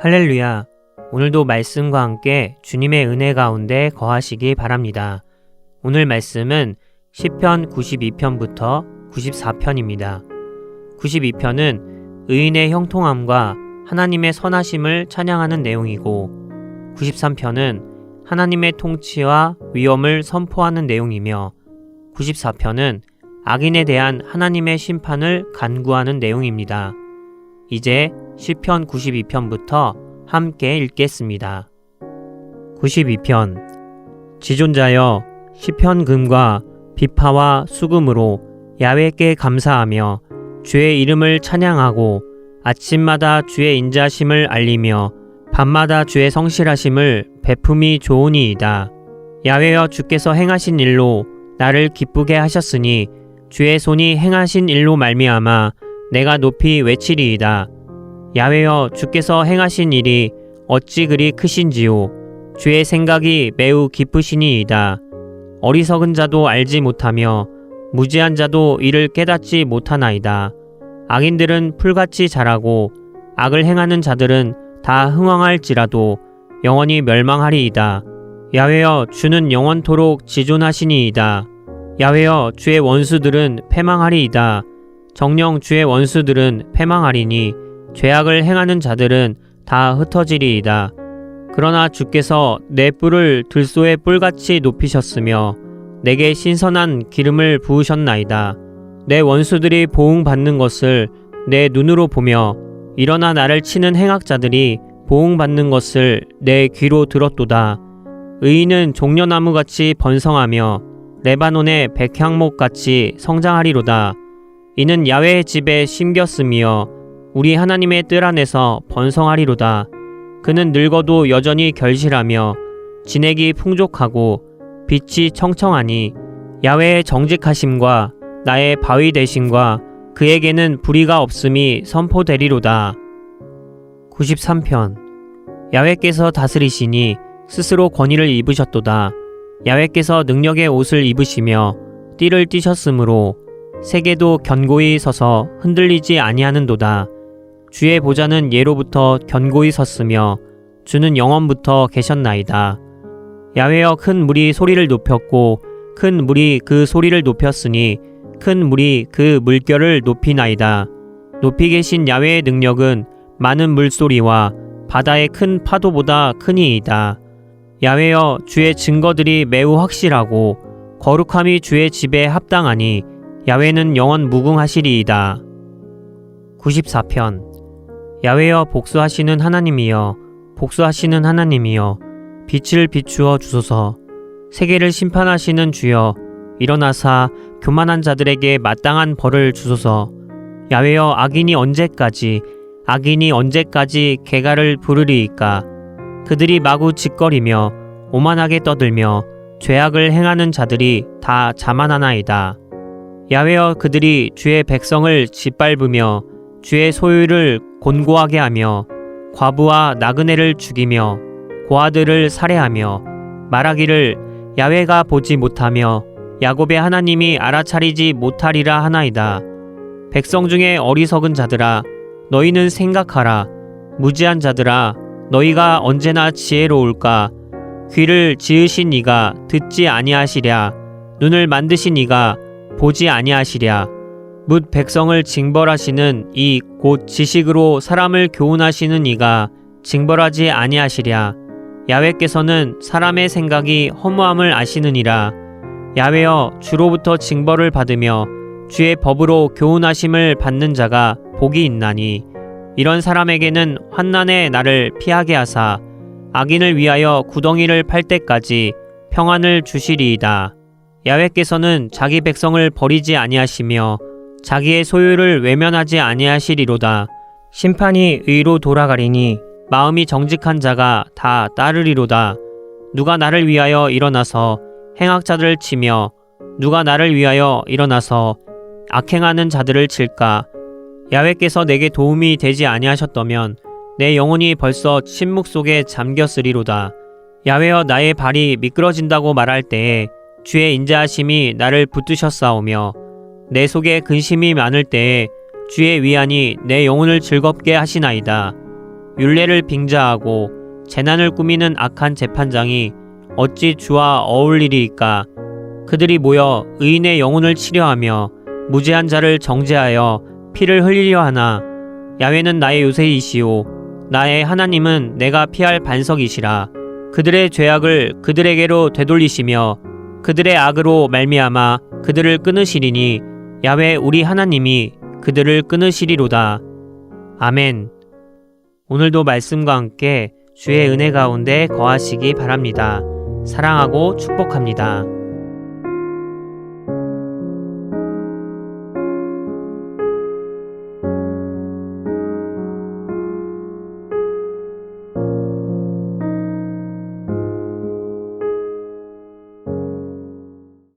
할렐루야. 오늘도 말씀과 함께 주님의 은혜 가운데 거하시기 바랍니다. 오늘 말씀은 시편 92편부터 94편입니다. 92편은 의인의 형통함과 하나님의 선하심을 찬양하는 내용이고 93편은 하나님의 통치와 위엄을 선포하는 내용이며 94편은 악인에 대한 하나님의 심판을 간구하는 내용입니다. 이제 시편 92편부터 함께 읽겠습니다. 92편 지존자여 시편금과 비파와 수금으로 야외께 감사하며 주의 이름을 찬양하고 아침마다 주의 인자심을 알리며 밤마다 주의 성실하심을 베품이 좋으니이다. 야외여 주께서 행하신 일로 나를 기쁘게 하셨으니 주의 손이 행하신 일로 말미암아 내가 높이 외치리이다. 야외여 주께서 행하신 일이 어찌 그리 크신지요. 주의 생각이 매우 깊으시니이다. 어리석은 자도 알지 못하며 무지한 자도 이를 깨닫지 못하나이다. 악인들은 풀같이 자라고 악을 행하는 자들은 다 흥왕할지라도 영원히 멸망하리이다. 야외여 주는 영원토록 지존하시니이다. 야외여 주의 원수들은 패망하리이다. 정령 주의 원수들은 패망하리니 죄악을 행하는 자들은 다 흩어지리이다. 그러나 주께서 내 뿔을 들소의 뿔같이 높이셨으며 내게 신선한 기름을 부으셨나이다. 내 원수들이 보응받는 것을 내 눈으로 보며 일어나 나를 치는 행악자들이 보응받는 것을 내 귀로 들었도다. 의인은 종려나무같이 번성하며 레바논의 백향목같이 성장하리로다. 이는 야외의 집에 심겼으며 우리 하나님의 뜰 안에서 번성하리로다. 그는 늙어도 여전히 결실하며 진액이 풍족하고 빛이 청청하니 야외의 정직하심과 나의 바위 대심과 그에게는 불의가 없음이 선포되리로다. 93편 야외께서 다스리시니 스스로 권위를 입으셨도다. 야외께서 능력의 옷을 입으시며 띠를 띠셨으므로 세계도 견고히 서서 흔들리지 아니하는도다. 주의 보좌는 예로부터 견고히 섰으며 주는 영원부터 계셨나이다. 야외여 큰 물이 소리를 높였고 큰 물이 그 소리를 높였으니 큰 물이 그 물결을 높이나이다. 높이 계신 야외의 능력은 많은 물소리와 바다의 큰 파도보다 크니이다. 야외여 주의 증거들이 매우 확실하고 거룩함이 주의 집에 합당하니 야외는 영원 무궁하시리이다. 94편 야외여 복수하시는 하나님이여 복수하시는 하나님이여 빛을 비추어 주소서. 세계를 심판하시는 주여 일어나사 교만한 자들에게 마땅한 벌을 주소서. 야외여 악인이 언제까지 악인이 언제까지 개가를 부르리이까? 그들이 마구 짓거리며 오만하게 떠들며 죄악을 행하는 자들이 다 자만하나이다. 야외여 그들이 주의 백성을 짓밟으며 주의 소유를 곤고하게 하며 과부와 나그네를 죽이며 고아들을 살해하며 말하기를 야외가 보지 못하며 야곱의 하나님이 알아차리지 못하리라 하나이다. 백성 중에 어리석은 자들아 너희는 생각하라. 무지한 자들아 너희가 언제나 지혜로울까? 귀를 지으신 이가 듣지 아니하시랴. 눈을 만드신 이가 보지 아니하시랴 묻 백성을 징벌하시는 이 곧 지식으로 사람을 교훈하시는 이가 징벌하지 아니하시랴 야외께서는 사람의 생각이 허무함을 아시느니라 야외여 주로부터 징벌을 받으며 주의 법으로 교훈하심을 받는 자가 복이 있나니 이런 사람에게는 환난의 날을 피하게 하사 악인을 위하여 구덩이를 팔 때까지 평안을 주시리이다. 야외께서는 자기 백성을 버리지 아니하시며 자기의 소유를 외면하지 아니하시리로다. 심판이 의로 돌아가리니 마음이 정직한 자가 다 따르리로다. 누가 나를 위하여 일어나서 행악자들을 치며 누가 나를 위하여 일어나서 악행하는 자들을 칠까? 야외께서 내게 도움이 되지 아니하셨다면 내 영혼이 벌써 침묵 속에 잠겼으리로다. 야외여 나의 발이 미끄러진다고 말할 때에 주의 인자하심이 나를 붙드셨사오며 내 속에 근심이 많을 때에 주의 위안이 내 영혼을 즐겁게 하시나이다. 율례를 빙자하고 재난을 꾸미는 악한 재판장이 어찌 주와 어울리리이까? 그들이 모여 의인의 영혼을 치려하며 무죄한 자를 정죄하여 피를 흘리려 하나? 야훼는 나의 요새이시오. 나의 하나님은 내가 피할 반석이시라. 그들의 죄악을 그들에게로 되돌리시며 그들의 악으로 말미암아 그들을 끊으시리니 야훼 우리 하나님이 그들을 끊으시리로다 아멘 오늘도 말씀과 함께 주의 은혜 가운데 거하시기 바랍니다. 사랑하고 축복합니다.